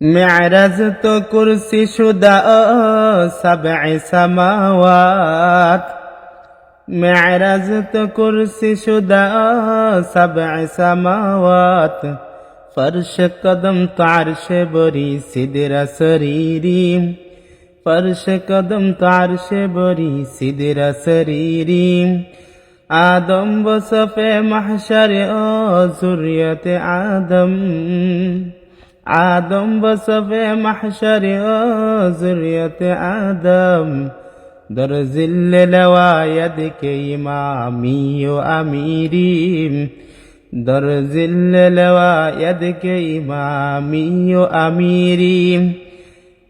মেরাজ তো কুরসি সুদা সাবে সামাওয়াত মেরাজ তো কুরসি সুদা সাবে সামাওয়াত ফর্শ কদম তার সে বরি সিদেরা শরীরি ফর্শ কদম তার সে বরি সিদেরা শরীরি আদম বসফে মাহসারে ও জুরিয়তে আদম আদম বসবে মাহশারে ও জুরিয়তে আদম। দরজিল লওয়ায়দ কে ইমামি ও আমিরি। দরজিল লওয়ায়দ কে ইমামি ও আমিরি।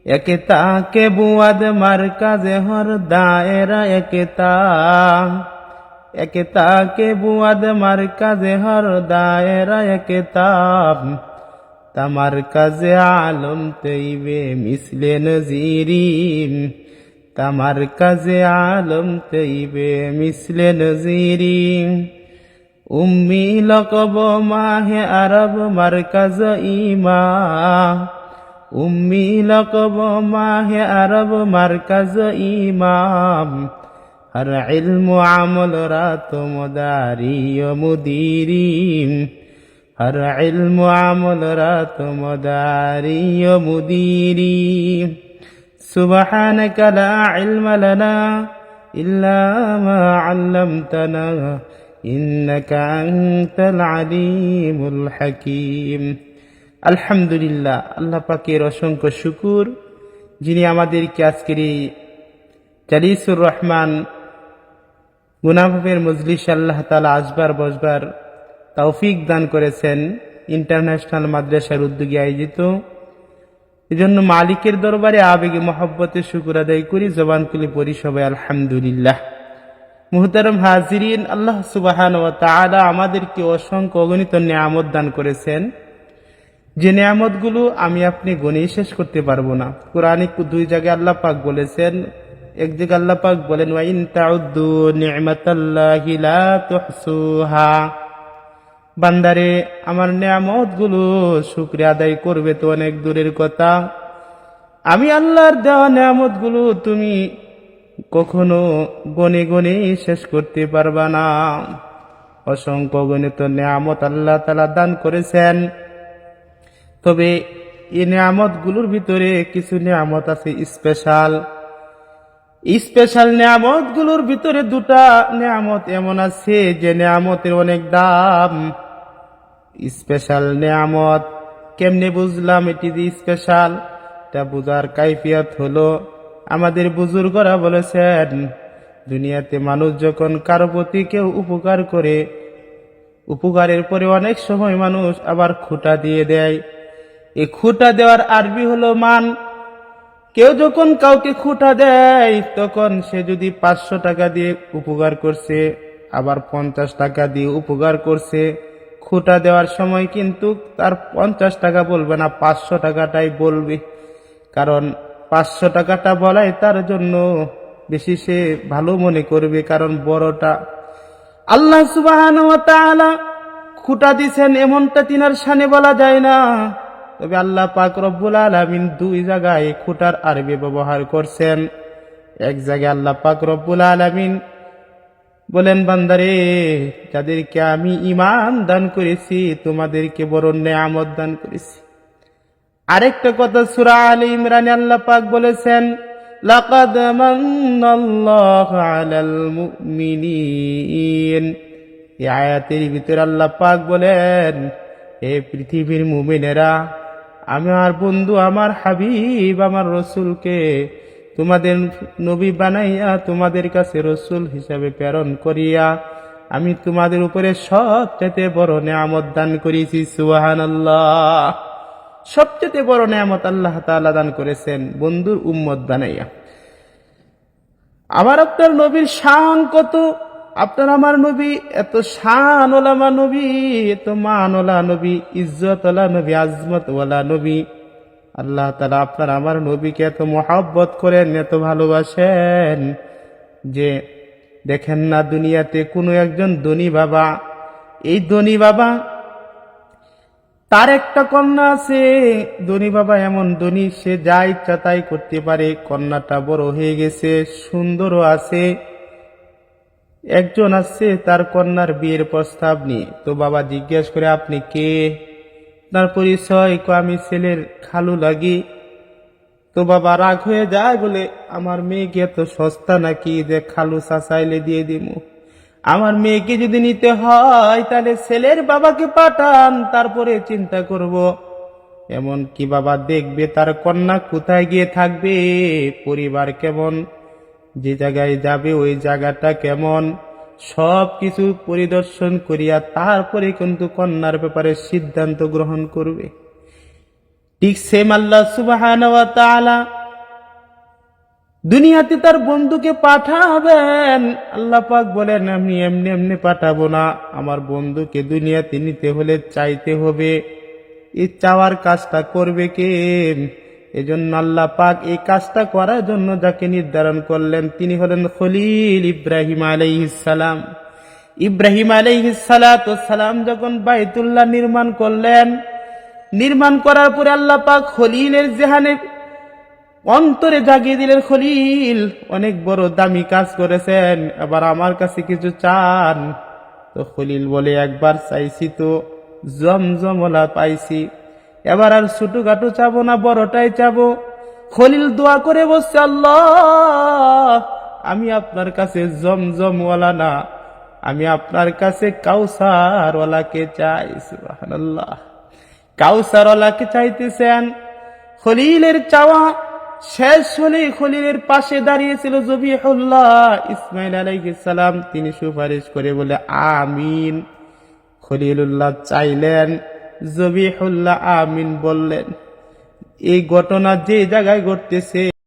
একতা তাকে বুয়াদ মারকাজে হর দায়রা একতা। একতা কে বুয়াদ মারকাজে হর দায়রা একতা। তামার কাজে আলম তৈবে মিসলে নজিরিম তামার কাজে আলম তৈবে মিসলে নজিরিম উম্মি লকব মাহে আরব মার্কাজ ইমা। উম্মি লকব মাহে আরব মার্কাজ ইমাম হর ইলম আমল রাত মদারি মুদিরিম আর ইলমু আমলরা মুদিরি সুবহান কলা ইলম লনা ইল্লা মা আল্লামতানা, ইন্নাকা আনতাল আলিমুল হাকীম। আলহামদুলিল্লাহ, আল্লাহ পাকের অসংখ্য শুকুর, যিনি আমাদের আজকের এই জালিসুর রহমান গুনাভাবের মজলিস আল্লাহ তালা আসবার বসবার তৌফিক দান করেছেন ইন্টারন্যাশনাল মাদ্রাসার উদ্যোগে আয়োজিত। এজন্য মালিকের দরবারে আবেগে মহব্বতে শুকুর আদায় করি। জবান কুলি পরি সবাই আলহামদুলিল্লাহ। মুহতারম হাজিরিন, আল্লাহ সুবাহান ও তাআলা আমাদেরকে অসংখ্য অগণিত নিয়ামত দান করেছেন। যে নিয়ামতগুলো আমি আপনি গণেই শেষ করতে পারব না। কোরআনে দুই জায়গায় আল্লাহ পাক বলেছেন, এক জায়গায় আল্লাহ পাক বলেন ওয়াইন তাউদ্দু নি'মাতাল্লাহি লা তুহসুহা। বান্দারে, আমার নিয়ামতগুলো শুক্রিয়া আদায় করবে তো অনেক দূরের কথা। আমি আল্লাহর দেওয়া নিয়ামতগুলো তুমি কখনো গনে গনে শেষ করতে পারবা না। অসংখ্য গণিত নিয়ামত আল্লাহ তালা দান করেছেন। তবে এই নিয়ামতগুলোর ভিতরে কিছু নিয়ামত আছে স্পেশাল। স্পেশাল নিয়ামতগুলোর ভিতরে দুটা নিয়ামত এমন আছে যে নিয়ামতের অনেক দাম। স্পেশাল নিয়ামত। কেমনে বুঝলাম এটি যে স্পেশাল? তা বুঝার কাইফিয়ত হলো, আমাদের বুজুর্গরা বলেছেন, দুনিয়াতে মানুষ যখন কারও প্রতি কেউ উপকার করে, উপকারের পরে অনেক সময় মানুষ আবার খুঁটা দিয়ে দেয়। এই খুঁটা দেওয়ার আরবি হলো মান। কেউ যখন কাউকে খুঁটা দেয়, তখন সে যদি পাঁচশো টাকা দিয়ে উপকার করছে, আবার পঞ্চাশ টাকা দিয়ে উপকার করছে খুঁটা দেওয়ার সময় কিন্তু তার পঞ্চাশ টাকা বলবে না, পাঁচশো টাকাটাই বলবে। কারণ পাঁচশো টাকাটা বলাই তার জন্য বেশি সে ভালো মনে করবে, কারণ বড়টা। আল্লাহ সুবাহ খুঁটা দিছেন এমনটা তিনার সানে বলা যায় না। তবে আল্লাহ পাক রব্বুল আলমিন দুই জায়গায় খুঁটার আরবি ব্যবহার করছেন। এক জায়গায় আল্লাহ পাক রব্বুল আলমিন বলেন, বান্দারে, যাদেরকে আমি ইমান দান করেছি, তোমাদেরকে বড় নেয়ামত দান করেছি। আরেকটা কথা সুরা আলী ইমরানে আল্লাহ পাক বলেছেন আয়াতের ভিতরে আল্লাহ পাক বলেন হে পৃথিবীর মুমিনেরা আমার বন্ধু, আমার হাবিব, আমার রসুলকে তোমাদের নবী বানাইয়া তোমাদের কাছে রসুল হিসাবে প্রেরণ করিয়া আমি তোমাদের উপরে সবচেয়ে বড় নেয়ামত দান করেছি সুহান আল্লাহ সবচেয়ে বড় নেয়ামত আল্লাহ তাআলা দান করেছেন, বন্ধুর উম্মত বানাইয়া। আমার আপনার নবীর শান কত? আপনার আমার নবী এত শান ওলামা নবী, এত মান ওলা নবী ইজ্জত ওলা নবী আজমত ওলা নবী। আল্লাহ তালা আপনার আমার নবীকে এত মহাব্বত করেন, এত ভালোবাসেন যে দেখেন না দুনিয়াতে কোনো একজন ধনী বাবা। এই ধনী বাবা, তার একটা কন্যা আছে। ধনী বাবা এমন ধনী, সে যা ইচ্ছা তাই করতে পারে। কন্যাটা বড় হয়ে গেছে, সুন্দরও আছে। একজন আসছে তার কন্যার বিয়ের প্রস্তাব নিয়ে। তো বাবা জিজ্ঞেস করে, আপনি কে? তার পরিচয় আমি ছেলের খালু লাগি। তো বাবা রাগ হয়ে যায় বলে, আমার মেয়েকে এত সস্তা নাকি যে খালু চাচাইলে দিয়ে দিমু। আমার মেয়েকে যদি নিতে হয় তাহলে ছেলের বাবাকে পাঠান, তারপরে চিন্তা করব। এমন কি বাবা দেখবে তার কন্যা কোথায় গিয়ে থাকবে, পরিবার কেমন, যে জায়গায় যাবে ওই জায়গাটা কেমন। সব কিছু পরিদর্শন করিয়া তারপরে কিন্তু কন্যার ব্যাপারে সিদ্ধান্ত গ্রহণ করবে। ঠিক সেম আল্লাহ সুবাহান দুনিয়াতে তার বন্ধুকে পাঠাবেন। আল্লাহ পাক বলেন, আমি এমনি এমনি পাঠাবো না। আমার বন্ধুকে দুনিয়াতে নিতে হলে চাইতে হবে। এই চাওয়ার কাজটা করবে কে? এজন্য আল্লাহ পাক এই কাজটা করার জন্য যাকে নির্ধারণ করলেন, তিনি হলেন খলিল ইব্রাহিম আলাইহিসসালাম ইব্রাহিম আলাইহিসসালাম যখন বাইতুল্লাহ নির্মাণ করলেন, নির্মাণ করার পরে আল্লাহ পাক খলিলের জেহানে অন্তরে জাগিয়ে দিলেন, খলিল, অনেক বড় দামি কাজ করেছেন এবার আমার কাছে কিছু চান। তো খলিল বলে, একবার চাইছি তো, জমজমলা পাইছি। এবার আর ছোটখাটো চাবো না, বড়টাই চাবো। খলিল দোয়া করে বসছে আল্লাহ, আমি আপনার কাছে জমজমওয়ালা না। আমি আপনার কাছে কাউসারওয়ালাকে চাই। সুবহানাল্লাহ। কাউসারওয়ালাকে চাইতেছেন। খলিলের চাওয়া শেষ হলে খলিলের পাশে দাঁড়িয়েছিল জবিহুল্লাহ ইসমাইল সালাম। তিনি সুপারিশ করে বলে, আমিন। খলিলুল্লাহ চাইলেন। জবিহুল্লাহ আমিন বললেন এই ঘটনা যে জায়গায় ঘটতেছে